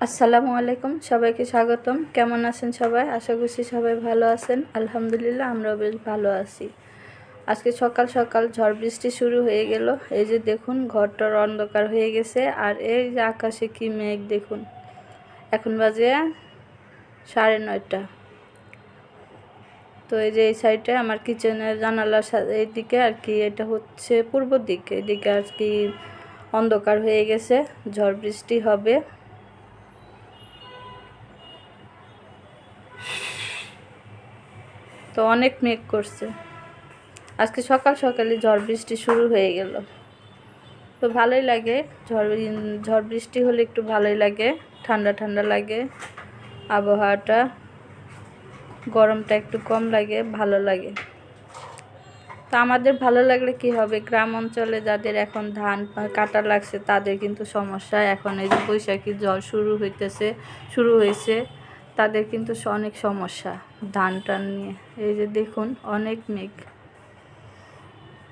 আসসালামু আলাইকুম, সবাইকে স্বাগতম। কেমন আছেন সবাই? আশা করছি সবাই ভালো আছেন। আলহামদুলিল্লাহ, আমরাও বেশ ভালো আছি। আজকে সকাল সকাল ঝড় বৃষ্টি শুরু হয়ে গেল। এই যে দেখুন, ঘরটার অন্ধকার হয়ে গেছে। আর এই যে আকাশে কি মেঘ দেখুন। এখন বাজে সাড়ে নয়টা। তো এই যে এই সাইডে আমার কিচেনের জানালার এইদিকে আর কি, এটা হচ্ছে পূর্ব দিকে। এদিকে আর কি অন্ধকার হয়ে গেছে। ঝড় বৃষ্টি হবে। তো অনেক মেঘ করছে। আজকে সকাল সকালে ঝড় বৃষ্টি শুরু হয়ে গেল। তো ভালোই লাগে, ঝড় ঝড় বৃষ্টি হলে একটু ভালোই লাগে, ঠান্ডা ঠান্ডা লাগে, আবহাওয়াটা গরমটা একটু কম লাগে, ভালো লাগে। তো আমাদের ভালো লাগলে কি হবে? গ্রাম অঞ্চলে যাদের এখন ধান কাটা লাগছে তাদের কিন্তু সমস্যা। এখন এই যে বৈশাখী ঝড় শুরু হইতেছে, শুরু হয়েছে। তাদের কিন্তু অনেক সমস্যা ধান টান নিয়ে। এই যে দেখুন, অনেক মেঘ।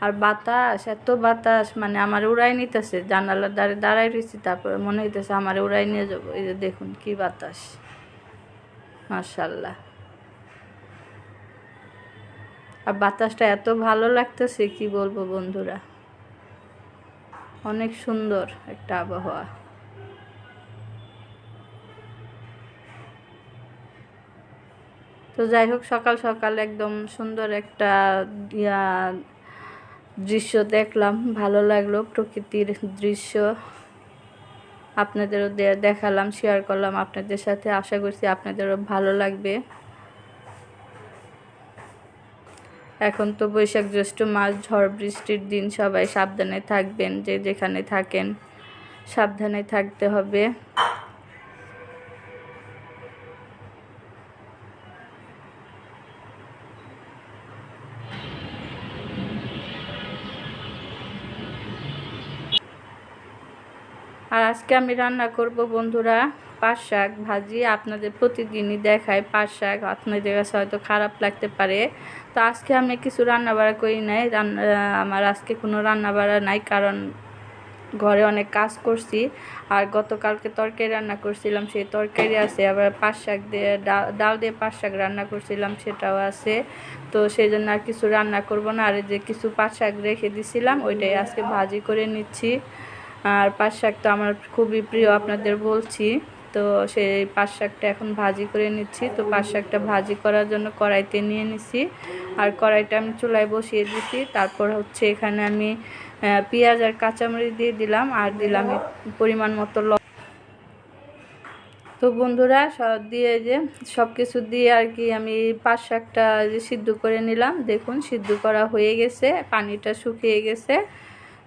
আর বাতাস, এত বাতাস মানে আমার উড়াই নিতেছে, জানালার দ্বারে দাঁড়াই রয়েছি, তারপরে মনে হইতেছে আমার উড়াই নিয়ে যাব। এই যে দেখুন কি বাতাস। মার্শাল্লাহ আর বাতাসটা এত ভালো লাগতেছে, কি বলব বন্ধুরা? অনেক সুন্দর একটা আবহাওয়া। তো যাই হোক, সকাল সকাল একদম সুন্দর একটা দৃশ্য দেখলাম। ভালো লাগল প্রকৃতির দৃশ্য। আপনাদেরও দেখালাম শেয়ার করলাম আপনাদের সাথে। আশা করছি আপনাদেরও ভালো লাগবে। এখন তো বৈশাখ জ্যৈষ্ঠ মাস, ঝড় বৃষ্টির দিন, সবাই সাবধানে থাকবেন, যে যেখানে থাকেন, সাবধানে থাকতে হবে। আর আজকে আমি রান্না করব বন্ধুরা পাট শাক ভাজি। আপনাদের প্রতিদিনই দেখায় পাট শাক। আপনাদের কাছে হয়তো খারাপ লাগতে পারে। তো আজকে আমি কিছু রান্না বাড়া করি নাই। আমার আজকে কোনো রান্না বাড়া নাই কারণ ঘরে অনেক কাজ করছি। আর গতকালকে তরকারি রান্না করছিলাম, সেই তরকারি আছে। আবার পাট শাক দিয়ে ডাল ডাল দিয়ে পাট শাক রান্না করছিলাম, সেটাও আছে। তো সেই জন্য আর কিছু রান্না করব না। আর যে কিছু পাট শাক রেখে দিছিলাম, ওইটাই আজকে ভাজি করে নিচ্ছি। আর পাট শাক তো আমার খুবই প্রিয়, আপনাদের বলছি। তো সেই পাট শাকটা এখন ভাজি করে নিচ্ছি। তো পাট শাকটা ভাজি করার জন্য কড়াইতে নিয়ে নিছি। আর কড়াইটা আমি চুলায় বসিয়ে দিছি। তারপর হচ্ছে এখানে আমি পেঁয়াজ আর কাঁচামরিচ দিয়ে দিলাম। আর দিলাম পরিমাণ মতো ল তো বন্ধুরা, সব দিয়ে যে সব কিছু দিয়ে আর কি আমি পাট শাকটা যে সিদ্ধ করে নিলাম। দেখুন, সিদ্ধ করা হয়ে গেছে। পানিটা শুকিয়ে গেছে।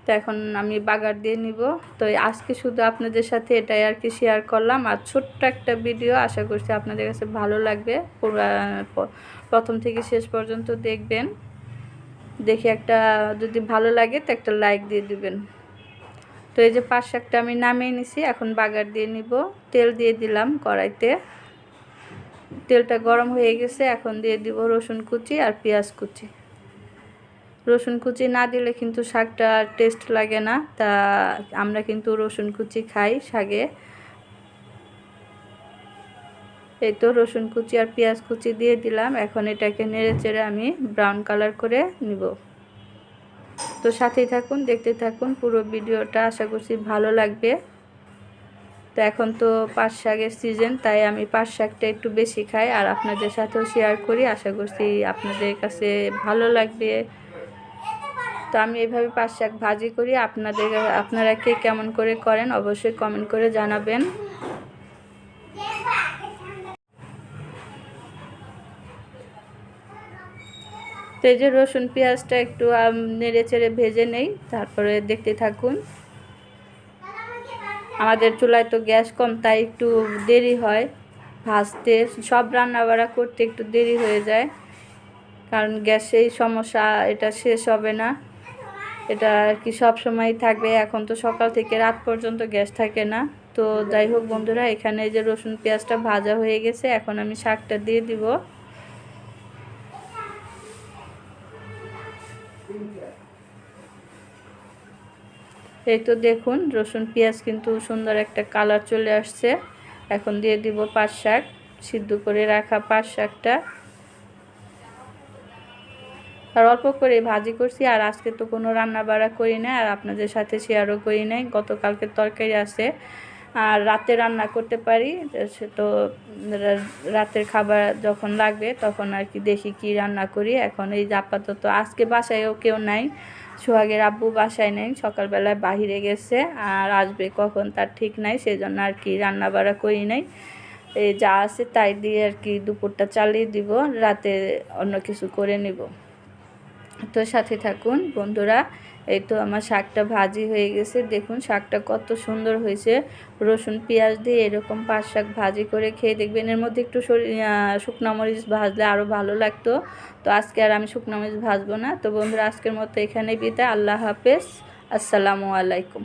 তো এখন আমি বাগার দিয়ে নিব। তো আজকে শুধু আপনাদের সাথে এটাই আর কি শেয়ার করলাম। আর ছোট্ট একটা ভিডিও আশা করছি আপনাদের কাছে ভালো লাগবে। পুরা- প্রথম থেকে শেষ পর্যন্ত দেখবেন। দেখে একটা, যদি ভালো লাগে তো একটা লাইক দিয়ে দিবেন। তো এই যে পাট শাকটা আমি নামিয়ে নিছি, এখন বাগার দিয়ে নিব। তেল দিয়ে দিলাম কড়াইতে। তেলটা গরম হয়ে গেছে, এখন দিয়ে দিব রসুন কুচি আর পেঁয়াজ কুচি। রসুন কুচি না দিলে কিন্তু শাকটা টেস্ট লাগে না। তা আমরা কিন্তু রসুন কুচি খাই শাকে। এই তো রসুন কুচি আর পেঁয়াজ কুচি দিয়ে দিলাম। এখন এটাকে নেড়ে চেড়ে আমি ব্রাউন কালার করে নিব। তো সাথেই থাকুন, দেখতে থাকুন, পুরো ভিডিওটা আশা করছি ভালো লাগবে। তো এখন তো পাট শাকের সিজন তাই আমি পাট শাকটা একটু বেশি খাই। আর আপনাদের সাথেও শেয়ার করি। আশা করছি আপনাদের কাছে ভালো লাগবে। তো আমি এভাবে পাট শাক ভাজি করি। আপনাদের, আপনারা কে কেমন করে করেন অবশ্যই কমেন্ট করে জানাবেন। তো এই যে রসুন, পেঁয়াজটা একটু নেড়ে চেড়ে ভেজে নেই, তারপরে দেখতে থাকুন। আমাদের চুলায় তো গ্যাস কম, তাই একটু দেরি হয় ভাজতে। সব রান্না বাড়া করতে একটু দেরি হয়ে যায়, কারণ গ্যাসেই সমস্যা, এটা শেষ হবে না। এটা কি সব সময় থাকবে। এখন তো সকাল থেকে রাত পর্যন্ত গ্যাস থাকে না। তো যাই হোক বন্ধুরা, এখানে যে রসুন পেঁয়াজটা ভাজা হয়ে গেছে, এখন আমি শাকটা দিয়ে দিব। এই তো দেখুন, রসুন পেঁয়াজ কিন্তু সুন্দর একটা কালার চলে আসছে। এখন দিয়ে দিব পাট শাক, সিদ্ধ করে রাখা পাট শাকটা। আর অল্প করে ভাজি করছি, আর আজকে তো কোনো রান্না বাড়া করি না আর আপনাদের সাথে শেয়ারও করি নাই। গতকালকে তরকারি আছে, আর রাতে রান্না করতে পারি, সে তো রাতের খাবার যখন লাগবে তখন আর কি দেখি কি রান্না করি। এখন এই আপাতত আজকে বাসায়ও কেউ নাই, সোহাগের আব্বু বাসায় নেই, সকালবেলায় বাহিরে গেছে, আর আসবে কখন তার ঠিক নাই সেই জন্য আর কি রান্না বাড়া করি নাই। এই যা আছে তাই দিয়ে আর কি দুপুরটা চালিয়ে দিব, রাতে অন্য কিছু করে নিব। তো সাথে থাকুন, বন্ধুরা। এই তো আমার শাকটা ভাজি হয়ে গেছে। দেখুন শাকটা কত সুন্দর হয়েছে। রসুন, পেঁয়াজ দিয়ে এরকম পাঁচ শাক ভাজি করে খেয়ে দেখবেন। এর মধ্যে একটু শুকনো মরিচ ভাজলে আরও ভালো লাগতো। তো আজকে আর আমি শুকনো মরিচ ভাজবো না। তো বন্ধুরা, আজকের মতো এখানে বিদায়। আল্লাহ হাফেজ। আসসালামু আলাইকুম।